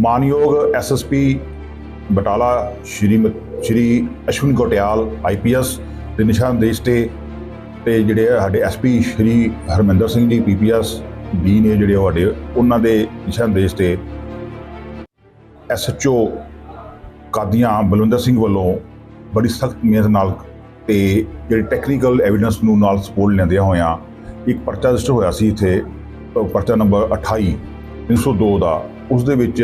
ਮਾਨਯੋਗ SSP Batala Shri Shri Ashwin Kotiyal IPS ਦੇ ਨਿਸ਼ਾਨਦੇਸ਼ ਤੇ ਤੇ ਜਿਹੜੇ ਆ ਸਾਡੇ ਐਸਪੀ ਸ਼੍ਰੀ ਹਰਮਿੰਦਰ ਸਿੰਘ ਜੀ ਪੀਪੀਐਸ ਬੀ ਨੇ ਜਿਹੜੇ ਸਾਡੇ, ਉਹਨਾਂ ਦੇ ਨਿਸ਼ਾਨਦੇਸ਼ ਤੇ ਐਸਐਚਓ ਕਾਦੀਆਂ ਬਲਵਿੰਦਰ ਸਿੰਘ ਵੱਲੋਂ ਬੜੀ ਸਖਤ ਮਿਹਨਤ ਨਾਲ ਤੇ ਜਿਹੜੀ ਟੈਕਨੀਕਲ ਐਵੀਡੈਂਸ ਨੂੰ ਨਾਲ ਸਪੋਰਟ ਲੈਂਦਿਆਂ ਹੋਇਆਂ ਇੱਕ ਪਰਚਾ ਰਜਿਸਟਰ ਹੋਇਆ ਸੀ ਇੱਥੇ, ਪਰਚਾ ਨੰਬਰ 28 302 ਦਾ ਉਸ ਦੇ ਵਿੱਚ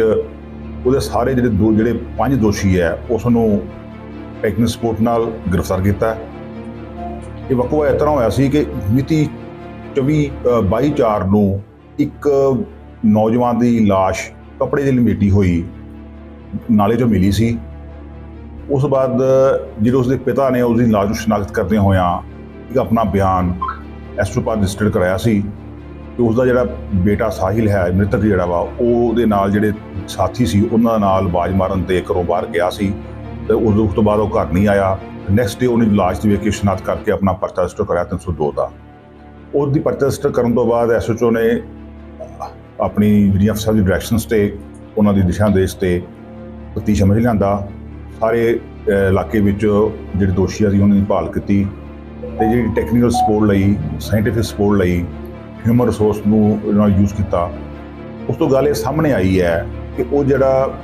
ਉਹਦੇ ਸਾਰੇ ਜਿਹੜੇ ਦੋ ਜਿਹੜੇ ਪੰਜ ਦੋਸ਼ੀ ਹੈ ਉਸ ਨੂੰ ਟੈਕਨੀਕਲ ਸਪੋਰਟ ਨਾਲ ਗ੍ਰਿਫਤਾਰ ਕੀਤਾ ਇਹ ਵਕਵਾ ਇਸ ਤਰ੍ਹਾਂ ਹੋਇਆ ਸੀ ਕਿ ਮਿਤੀ 24 ਅ, 22 ਚਾਰ ਨੂੰ ਇੱਕ ਨੌਜਵਾਨ ਦੀ ਲਾਸ਼ ਕੱਪੜੇ ਦੇ ਲਪੇਟੀ ਹੋਈ ਨਾਲੇ 'ਚੋਂ ਮਿਲੀ ਸੀ। ਉਸ ਤੋਂ ਬਾਅਦ ਜਿਹੜੇ ਉਸਦੇ ਪਿਤਾ ਨੇ ਉਸ ਦੀ ਲਾਸ਼ ਨੂੰ ਸ਼ਨਾਖਤ ਕਰਦੇ ਹੋਇਆਂ ਇੱਕ ਆਪਣਾ ਬਿਆਨ ਐਸਟ੍ਰੋਪਾਥ ਰਜਿਸਟਰਡ ਕਰਾਇਆ ਸੀ। ਕਿ ਉਸ ਦਾ ਜਿਹੜਾ ਬੇਟਾ ਸਾਹਿਲ ਹੈ, ਮ੍ਰਿਤਕ ਜਿਹੜਾ ਵਾ, ਉਹਦੇ ਨਾਲ ਜਿਹੜੇ ਸਾਥੀ ਸੀ, ਉਹਨਾਂ ਨਾਲ ਬਾਜ ਮਾਰਨ ਤੇ ਘਰੋਂ ਬਾਹਰ ਗਿਆ ਸੀ ਤੇ ਉਸ ਉਸ ਤੋਂ ਬਾਅਦ ਉਹ ਘਰ ਨਹੀਂ ਆਇਆ। ਨੈਕਸਟ ਡੇ ਉਹਨੇ ਲਾਸ਼ ਦੀ ਵੇਖ ਕੇ ਸ਼ਨਾਖਤ ਕਰਕੇ ਆਪਣਾ ਪਰਚਾ ਰਜਿਸਟਰ ਕਰਾਇਆ 302 ਦਾ ਉਸ ਦੀ ਪਰਚਾ ਰਜਿਸਟਰ ਕਰਨ ਤੋਂ ਬਾਅਦ ਐਸਓਚਓ ਨੇ ਆਪਣੀ ਜਿਹੜੀਆਂ ਅਫਸਰ ਦੀ ਡਾਇਰੈਕਸ਼ਨਸ ਤੇ ਉਹਨਾਂ ਦੀ ਦਿਸ਼ਾ ਨਿਰਦੇਸ਼ ਤੇ ਤਫਤੀਸ਼ ਅਮਲ ਲਿਆਂਦਾ। ਸਾਰੇ ਇਲਾਕੇ ਵਿੱਚ ਜਿਹੜੇ ਦੋਸ਼ੀ ਸੀ, ਉਹਨਾਂ ਦੀ ਭਾਲ ਕੀਤੀ ਤੇ ਜਿਹੜੀ ਟੈਕਨੀਕਲ ਸਪੋਰਟ ਲਈ ਸਾਇੰਟੀਫਿਕ ਸਪੋਰਟ ਲਈ ਹਿਊਮਨ ਰਿਸੋਰਸ ਨੂੰ ਨਾਲ ਯੂਜ਼ ਕੀਤਾ, ਉਸ ਤੋਂ ਗੱਲ ਇਹ ਸਾਹਮਣੇ ਆਈ ਹੈ ਕਿ ਉਹ ਜਿਹੜਾ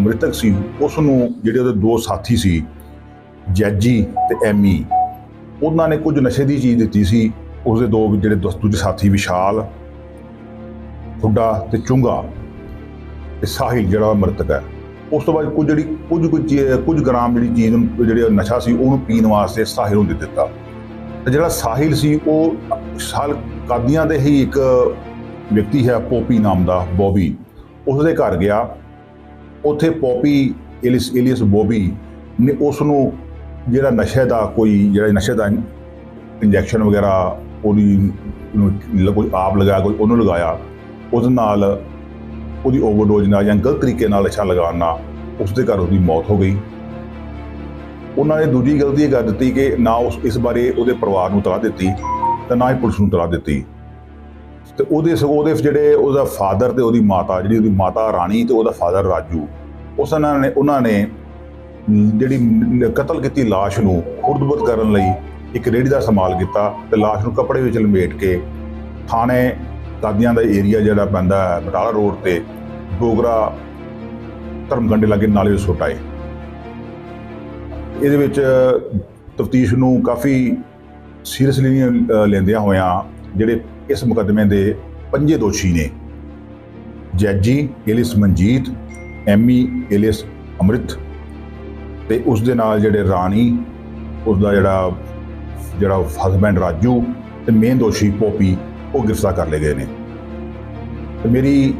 ਮ੍ਰਿਤਕ ਸੀ ਉਸ ਨੂੰ ਜਿਹੜੇ ਉਹਦੇ ਦੋ ਸਾਥੀ ਸੀ, ਜੈਜੀ ਤੇ ਐਮੀ, ਉਹਨਾਂ ਨੇ ਕੁਝ ਨਸ਼ੇ ਦੀ ਚੀਜ਼ ਦਿੱਤੀ ਸੀ, ਉਸਦੇ ਦੋ ਜਿਹੜੇ ਦੋਸਤ ਦੂਜੇ ਸਾਥੀ ਵਿਸ਼ਾਲ ਹੁੱਡਾ ਤੇ ਚੁੰਗਾ ਤੇ ਸਾਹਿਲ ਜਿਹੜਾ ਮ੍ਰਿਤਕ ਹੈ। ਉਸ ਤੋਂ ਬਾਅਦ ਕੁਝ ਜਿਹੜੀ, ਕੁਝ ਕੁਝ ਕੁਝ ਗ੍ਰਾਮ ਜਿਹੜੀ ਚੀਜ਼ ਨੂੰ, ਜਿਹੜੀ ਨਸ਼ਾ ਸੀ, ਉਹਨੂੰ ਪੀਣ ਵਾਸਤੇ ਸਾਹਿਲ ਨੂੰ ਦੇ ਦਿੱਤਾ। ਤੇ ਜਿਹੜਾ ਸਾਹਿਲ ਸੀ, ਉਹ ਸਾਲ ਕਾਦੀਆਂ ਦੇ ਹੀ ਇੱਕ ਵਿਅਕਤੀ ਹੈ ਪੋਪੀ ਨਾਮ ਦਾ, ਬੋਬੀ। ਉਸ ਦੇ ਘਰ ਗਿਆ। ਉੱਥੇ ਪੋਪੀ ਇਲਿਸ ਇਲੀਅਸ ਬੋਬੀ ਨੇ ਉਸ ਨੂੰ ਜਿਹੜਾ ਨਸ਼ੇ ਦਾ ਕੋਈ ਜਿਹੜਾ ਨਸ਼ੇ ਦਾ ਇੰਜੈਕਸ਼ਨ ਵਗੈਰਾ ਉਹਦੀ ਕੋਈ ਆਪ ਲਗਾ ਕੋਈ ਉਹਨੂੰ ਲਗਾਇਆ। ਉਹਦੇ ਨਾਲ ਉਹਦੀ ਓਵਰਡੋਜ਼ ਨਾਲ ਜਾਂ ਗਲਤ ਤਰੀਕੇ ਨਾਲ ਨਸ਼ਾ ਲਗਾਉਣ ਨਾਲ ਉਸ ਦੇ ਘਰ ਉਹਦੀ ਮੌਤ ਹੋ ਗਈ। ਉਹਨਾਂ ਨੇ ਦੂਜੀ ਗਲਤੀ ਇਹ ਕਰ ਦਿੱਤੀ ਕਿ ਨਾ ਉਸ ਇਸ ਬਾਰੇ ਉਹਦੇ ਪਰਿਵਾਰ ਨੂੰ ਤਲਾਹ ਦਿੱਤੀ। ਤੇ ਨਾ ਹੀ ਪੁਲਿਸ ਨੂੰ ਤਲਾ ਦਿੱਤੀ। ਤੇ ਉਹਦੇ ਸਗੋਂ ਉਹਦੇ ਜਿਹੜੇ ਉਹਦਾ ਫਾਦਰ ਤੇ ਉਹਦੀ ਮਾਤਾ, ਜਿਹੜੀ ਉਹਦੀ ਮਾਤਾ ਰਾਣੀ ਤੇ ਉਹਦਾ ਫਾਦਰ ਰਾਜੂ, ਉਸ ਉਹਨਾਂ ਨੇ ਉਹਨਾਂ ਨੇ ਜਿਹੜੀ ਕਤਲ ਕੀਤੀ ਲਾਸ਼ ਨੂੰ ਖੁਰਦਬੁਰਦ ਕਰਨ ਲਈ ਇੱਕ ਰੇੜੀ ਦਾ ਇਸਤੇਮਾਲ ਕੀਤਾ ਤੇ ਲਾਸ਼ ਨੂੰ ਕੱਪੜੇ ਵਿੱਚ ਲਪੇਟ ਕੇ ਥਾਣੇ ਦਾਦੀਆਂ ਦਾ ਏਰੀਆ ਜਿਹੜਾ ਪੈਂਦਾ ਹੈ ਬਟਾਲਾ ਰੋਡ ਤੇ ਡੋਗਰਾ ਧਰਮਗੰਡੇ ਲਾਗੇ ਨਾਲੇ ਦੇ ਸੁੱਟ ਆਏ ਇਹਦੇ ਵਿੱਚ ਤਫਤੀਸ਼ ਨੂੰ ਕਾਫੀ ਸੀਰੀਅਸਲੀ ਲੈਂਦਿਆਂ ਹੋਇਆਂ ਜਿਹੜੇ ਇਸ ਮੁਕੱਦਮੇ ਦੇ ਪੰਜੇ ਦੋਸ਼ੀ ਨੇ। ਜੈਜੀ ਏਲਿਸ ਮਨਜੀਤ, ਐਮੀ ਏਲਿਸ ਅੰਮ੍ਰਿਤ ਤੇ ਉਸ ਦੇ ਨਾਲ ਜਿਹੜੇ ਰਾਣੀ, ਉਸ ਦਾ ਜਿਹੜਾ ਜਿਹੜਾ ਹਸਬੈਂਡ ਰਾਜੂ ਤੇ ਮੇਨ ਦੋਸ਼ੀ ਪੋਪੀ, ਉਹ ਗ੍ਰਿਫਤਾਰ ਕਰ ਲਏ ਗਏ ਨੇ। ਤੇ ਮੇਰੀ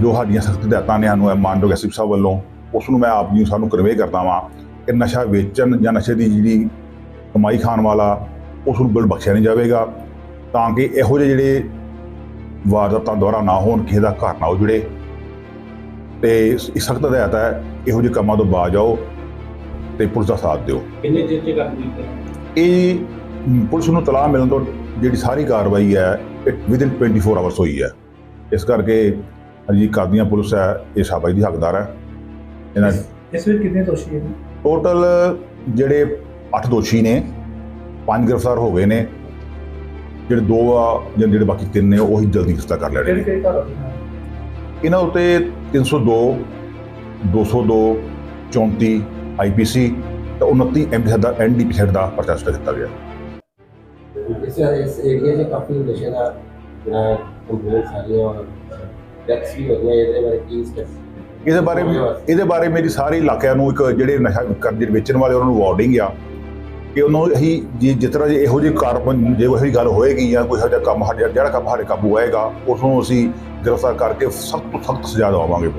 ਜੋ ਸਾਡੀਆਂ ਸਖਤ ਹਦਾਇਤਾਂ ਨੇ ਸਾਨੂੰ ਇਹ ਮਾਨਯੋਗ ਐਸਪੀ ਸਾਹਿਬ ਵੱਲੋਂ, ਉਸ ਨੂੰ ਮੈਂ ਆਪ ਜੀ ਨੂੰ ਸਾਨੂੰ ਕਨਵੇ ਕਰਦਾ ਵਾਂ ਕਿ ਨਸ਼ਾ ਵੇਚਣ ਜਾਂ ਨਸ਼ੇ ਦੀ ਜਿਹੜੀ ਕਮਾਈ ਖਾਣ ਵਾਲਾ ਉਸ ਨੂੰ ਬਿਲ ਬਖਸ਼ਿਆ ਨਹੀਂ ਜਾਵੇਗਾ। ਤਾਂ ਕਿ ਇਹੋ ਜਿਹੇ ਜਿਹੜੇ ਵਾਰਦਾਤਾਂ ਦੁਆਰਾ ਨਾ ਹੋਣ ਕਿਸੇ ਦਾ ਘਰ ਨਾ ਉਜੜੇ। ਤੇ ਸਖਤ ਹਦਾਇਤ ਹੈ ਇਹੋ ਜਿਹੇ ਕੰਮਾਂ ਤੋਂ ਬਾਜ ਆਓ ਤੇ ਪੁਲਿਸ ਦਾ ਸਾਥ ਦਿਓ। ਕਿੰਨੇ ਚਿਰ ਚ ਕਰ ਦਿੱਤੇ ਇਹ ਪੁਲਿਸ ਨੂੰ ਤਲਾਹ ਮਿਲਣ ਤੋਂ ਜਿਹੜੀ ਸਾਰੀ ਕਾਰਵਾਈ ਹੈ ਵਿਦਿਨ 24 ਆਵਰਸ ਹੋਈ ਹੈ। ਇਸ ਕਰਕੇ ਜੀ ਕਾਦੀਆਂ ਪੁਲਿਸ ਹੈ ਇਹ ਸ਼ਾਬਾਸ਼ ਦੀ ਹੱਕਦਾਰ ਹੈ। ਇਹਨਾਂ ਇਸ ਵਿੱਚ ਕਿੰਨੇ ਦੋਸ਼ੀ ਹਨ ਟੋਟਲ ਜਿਹੜੇ 8 ਦੋਸ਼ੀ ਨੇ। ਪੰਜ ਗ੍ਰਿਫਤਾਰ ਹੋ ਗਏ ਨੇ। ਜਿਹੜੇ ਦੋ ਆ ਜਾਂ ਜਿਹੜੇ ਬਾਕੀ ਤਿੰਨ ਨੇ ਉਹ ਹੀ ਜਲਦੀ ਗ੍ਰਿਫਤਾਰ ਕਰ ਲੈਣੇ ਨੇ? ਇਹਨਾਂ ਉੱਤੇ 302 202 34 ਆਈਪੀਸੀ ਤੇ 29 ਐਮਪੀ ਦਾ ਐਨਡੀਪੀ ਦਾ ਪਰਚਾ ਦਰਜ ਕੀਤਾ ਗਿਆ। ਇਸ ਇਸ ਏਰੀਆ 'ਚ ਕਾਫੀ ਨਸ਼ੇ ਦਾ ਜਿਹੜਾ ਕੰਪਲੇਂਟਸ ਆ ਰਹੀਆਂ ਔਰ ਡੈਥਸ ਵੀ ਹੋ ਗਈਆਂ ਇਹਦੇ ਬਾਰੇ ਕੀ ਸਟੈਪ ਇਹਦੇ ਬਾਰੇ ਇਹਦੇ ਬਾਰੇ ਮੇਰੀ ਸਾਰੇ ਇਲਾਕਿਆਂ ਨੂੰ ਇੱਕ ਜਿਹੜੇ ਨਸ਼ਾ ਕਰਦੇ ਵੇਚਣ ਵਾਲੇ ਉਹਨਾਂ ਨੂੰ ਵਾਰਨਿੰਗ ਆ। ਕਿ ਉਹਨਾਂ ਨੂੰ ਅਸੀਂ ਜੇ ਜਿਸ ਤਰ੍ਹਾਂ ਜੇ ਇਹੋ ਜਿਹੇ ਕਾਰਬਨ ਜੇ ਕੋਈ ਇਹੋ ਜਿਹੀ ਗੱਲ ਹੋਏਗੀ ਜਾਂ ਕੋਈ ਇਹੋ ਜਿਹਾ ਕੰਮ ਸਾਡੇ ਜਿਹੜਾ ਕੰਮ ਸਾਡੇ ਕਾਬੂ ਆਏਗਾ ਉਸ ਨੂੰ ਅਸੀਂ ਗ੍ਰਿਫਤਾਰ ਕਰਕੇ ਸਖਤ ਤੋਂ ਸਖਤ ਸਜ਼ਾ ਦਵਾਵਾਂਗੇ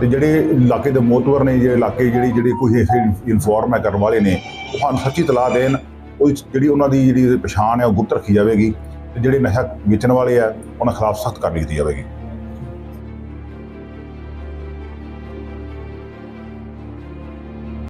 ਤੇ ਜਿਹੜੇ ਇਲਾਕੇ ਦੇ ਮੋਤਵਰ ਨੇ, ਜਿਹੜੇ ਇਲਾਕੇ ਜਿਹੜੀ ਜਿਹੜੀ ਕੋਈ ਇਨਫੋਰਮ ਹੈ ਕਰਨ ਵਾਲੇ ਨੇ, ਉਹ ਸਾਨੂੰ ਸੱਚੀ ਤਲਾਹ ਦੇਣ ਉਹ ਜਿਹੜੀ ਉਹਨਾਂ ਦੀ ਜਿਹੜੀ ਪਛਾਣ ਹੈ ਉਹ ਗੁਪਤ ਰੱਖੀ ਜਾਵੇਗੀ ਤੇ ਜਿਹੜੇ ਨਸ਼ਾ ਵੇਚਣ ਵਾਲੇ ਆ, ਉਹਨਾਂ ਖਿਲਾਫ ਸਖਤ ਕਾਰਵਾਈ ਕੀਤੀ ਜਾਵੇਗੀ।